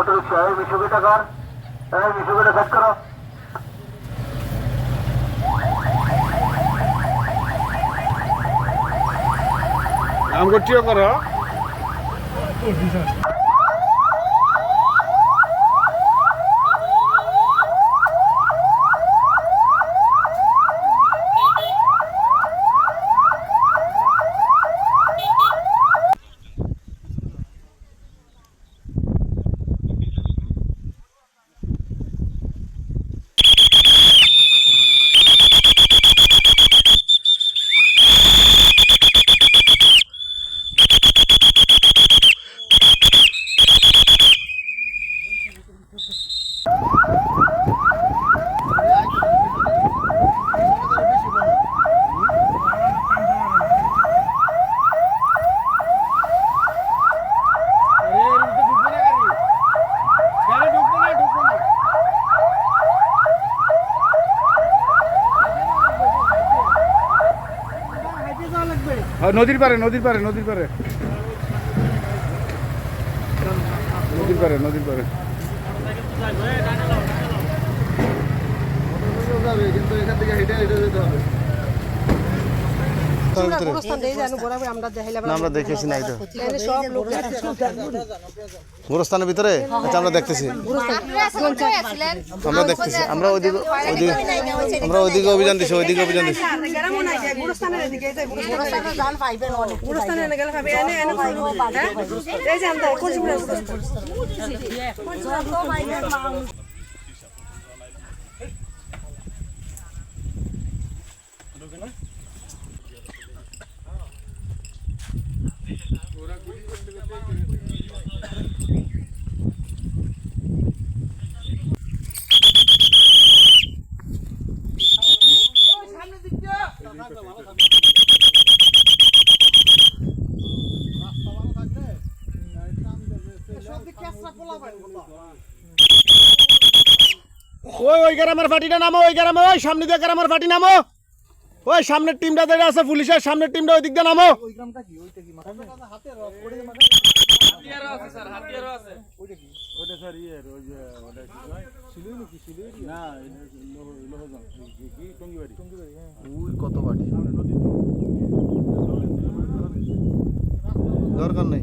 Auto rickshaw এই মিশুকে টাকার এই করছিও করো। নদীর পারে নদীর পারে নদীর পারে নদীর পারে নদীর পারে কিন্তু এখান থেকে হেঁটে হেঁটে যেতে হবে। না আমরা দেখেছি না এটা সব লোক গোরস্থানের ভিতরে? আচ্ছা আমরা দেখতেছি। আমরা দেখতেছি। আমরা ওইদিকে ওইদিকে আমরা ওইদিকে অভিযান দিছি ওইদিকে অভিযান দিছি। ওই ওই গ্রামের ফাটিটা নামো ওই গ্রামে ওই সামনে দিয়ে গ্রামের ফাটি নামো। ওই সামনের টিমটা যেটা আছে পুলিশের সামনের টিমটা ওই দিক দিয়ে নামো। ওটা স্যার ইয়ের ওই যে ওটা কি কয় সিলুই নাকি? সিলুই না লোহ লোহজন। কি কি টঙ্গিবাড়ি। টঙ্গিবাড়ি ওই কত বাড়ি? দরকার নেই।